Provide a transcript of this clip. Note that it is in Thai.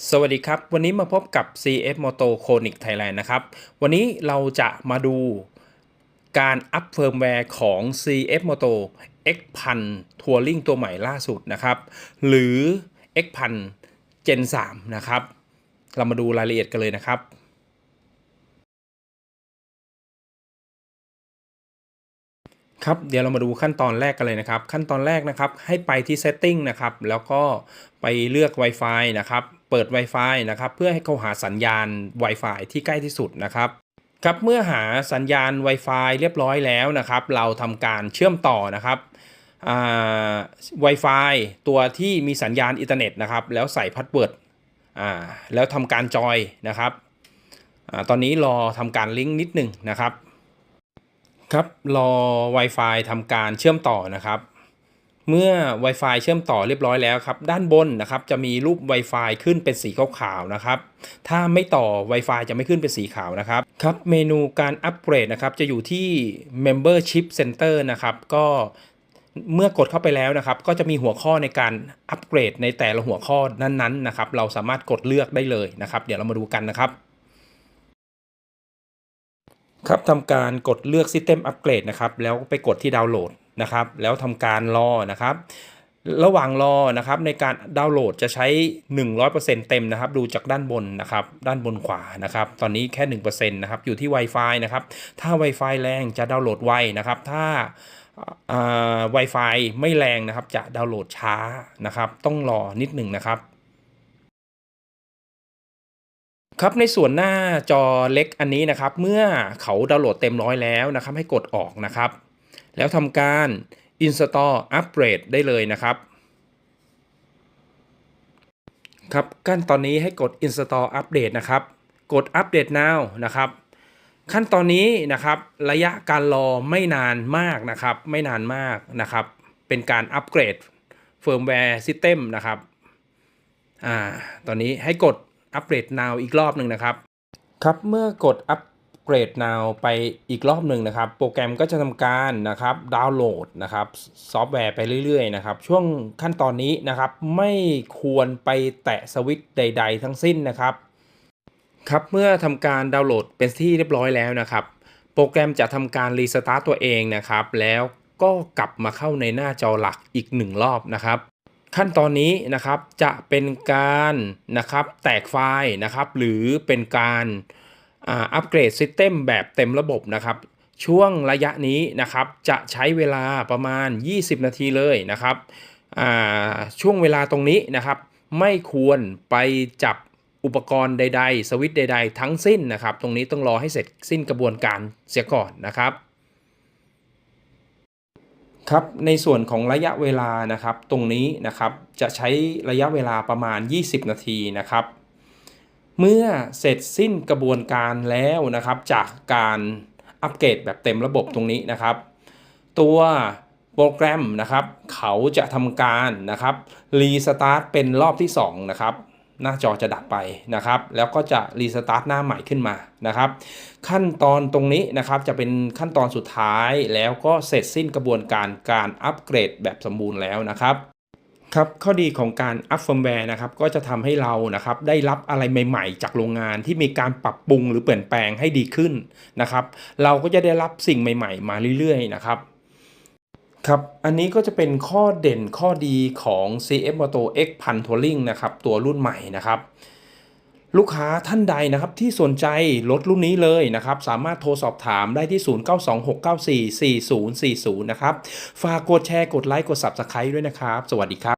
สวัสดีครับ วันนี้มาพบกับ CF Moto Conic Thailand นะครับ วันนี้เราจะมาดูการอัพเฟิร์มแวร์ของ CF Moto X 1 0 0 Touring ตัวใหม่ล่าสุดนะครับ หรือ X 1 0 0 Gen 3 นะครับ เรามาดูรายละเอียดกันเลยนะครับ ครับเดี๋ยวเรามาดูขั้นตอนแรกกันเลยนะครับ ขั้นตอนแรกนะครับให้ไปที่ setting นะครับแล้วก็ไปเลือก Wi-Fi นะครับเปิด Wi-Fi นะครับเพื่อให้เขาหาสัญญาณ Wi-Fi ที่ใกล้ที่สุดนะครับครับเมื่อหาสัญญาณ Wi-Fi เรียบร้อยแล้วนะครับ เราทำการเชื่อมต่อนะครับอ่า Wi-Fi ตัวที่มีสัญญาณอินเทอร์เน็ตนะครับ แล้วใส่พาสเวิร์ดอ่าแล้วทำการจอยนะครับอ่าตอนนี้รอทำการลิงก์นิดหนึ่งนะครับ ครับรอ Wi-Fi ทำการเชื่อมต่อนะครับ เมื่อ Wi-Fi เชื่อมต่อเรียบร้อยแล้วครับ ด้านบนนะครับจะมีรูป Wi-Fi ขึ้นเป็นสีขาวๆนะครับ ถ้าไม่ต่อ Wi-Fi จะไม่ขึ้นเป็นสีขาวนะครับ ครับเมนูการอัปเกรดนะครับจะอยู่ที่ Membership Center นะครับ ก็เมื่อกดเข้าไปแล้วนะครับ ก็จะมีหัวข้อในการอัปเกรดในแต่ละหัวข้อนั้นๆนะครับ เราสามารถกดเลือกได้เลยนะครับ เดี๋ยวเรามาดูกันนะครับ ครับทำการกดเลือก System Upgrade นะครับ แล้วไปกดที่ดาวน์โหลดนะครับ แล้วทำการรอนะครับ ระหว่างรอนะครับในการดาวน์โหลดจะใช้ 100%เต็มนะครับ ดูจากด้านบนนะครับ ด้านบนขวานะครับ ตอนนี้แค่ 1%นะครับ อยู่ที่ Wi-Fi นะครับ ถ้า Wi-Fi แรงจะดาวน์โหลดไวนะครับ ถ้าอ่า Wi-Fi ไม่แรงนะครับ จะดาวน์โหลดช้านะครับ ต้องรอนิดหนึ่งนะครับ ครับในส่วนหน้าจอเล็กอันนี้นะครับ เมื่อเขาดาวน์โหลดเต็มร้อยแล้วนะครับ ให้กดออกนะครับ แล้วทำการ install upgrade ได้เลยนะครับครับขั้นตอนนี้ให้กด install update นะครับ กด update now นะครับ ขั้นตอนนี้นะครับระยะการรอไม่นานมากนะครับ ไม่นานมากนะครับ เป็นการอัปเกรด firmware system นะครับอ่าตอนนี้ให้กด อัปเกรด now อีกรอบหนึ่งนะครับ ครับเมื่อกดอัปเกรด now ไปอีกรอบหนึ่งนะครับ โปรแกรมก็จะทำการนะครับดาวน์โหลดนะครับซอฟต์แวร์ไปเรื่อยๆนะครับ ช่วงขั้นตอนนี้นะครับ ไม่ควรไปแตะสวิตช์ใด ๆ ทั้งสิ้นนะครับครับเมื่อทำการดาวน์โหลดเป็นที่เรียบร้อยแล้วนะครับ โปรแกรมจะทำการรีสตาร์ตตัวเองนะครับ แล้วก็กลับมาเข้าในหน้าจอหลักอีกหนึ่งรอบนะครับ ขั้นตอนนี้นะครับจะเป็นการนะครับแตกไฟล์นะครับ หรือเป็นการอ,าอัปเกรดซิสเต็มแบบเต็มระบบนะครับ ช่วงระยะนี้นะครับจะใช้เวลาประมาณ 20 นาทีเลยนะครับอ่าช่วงเวลาตรงนี้นะครับ ไม่ควรไปจับอุปกรณ์ใด ๆ สวิตช์ใด ๆ ทั้งสิ้นนะครับ ตรงนี้ต้องรอให้เสร็จสิ้นกระบวนการเสียก่อนนะครับ ครับในส่วนของระยะเวลานะครับ ตรงนี้นะครับจะใช้ระยะเวลาประมาณ 20 นาทีนะครับ เมื่อเสร็จสิ้นกระบวนการแล้วนะครับ จากการอัปเกรดแบบเต็มระบบตรงนี้นะครับ ตัวโปรแกรมนะครับ เขาจะทำการนะครับรีสตาร์ทเป็นรอบที่ 2 นะครับ หน้าจอจะดับไปนะครับ แล้วก็จะรีสตาร์ทหน้าใหม่ขึ้นมานะครับ ขั้นตอนตรงนี้นะครับจะเป็นขั้นตอนสุดท้ายแล้วก็เสร็จสิ้นกระบวนการการอัปเกรดแบบสมบูรณ์แล้วนะครับครับข้อดีของการอัพเฟิร์มแวร์นะครับก็จะทำให้เรานะครับได้รับอะไรใหม่ๆ จากโรงงานที่มีการปรับปรุงหรือเปลี่ยนแปลงให้ดีขึ้นนะครับ เราก็จะได้รับสิ่งใหม่ ๆ มาเรื่อยๆนะครับ ครับ อันนี้ก็จะเป็นข้อเด่นข้อดีของ CF Moto X 1000 Touring นะครับ ตัวรุ่นใหม่นะครับ ลูกค้าท่านใดนะครับที่สนใจรถรุ่นนี้เลยนะครับ สามารถโทรสอบถามได้ที่ 0926944040 นะครับ ฝากกดแชร์กดไลค์กด Subscribe ด้วยนะครับ สวัสดีครับ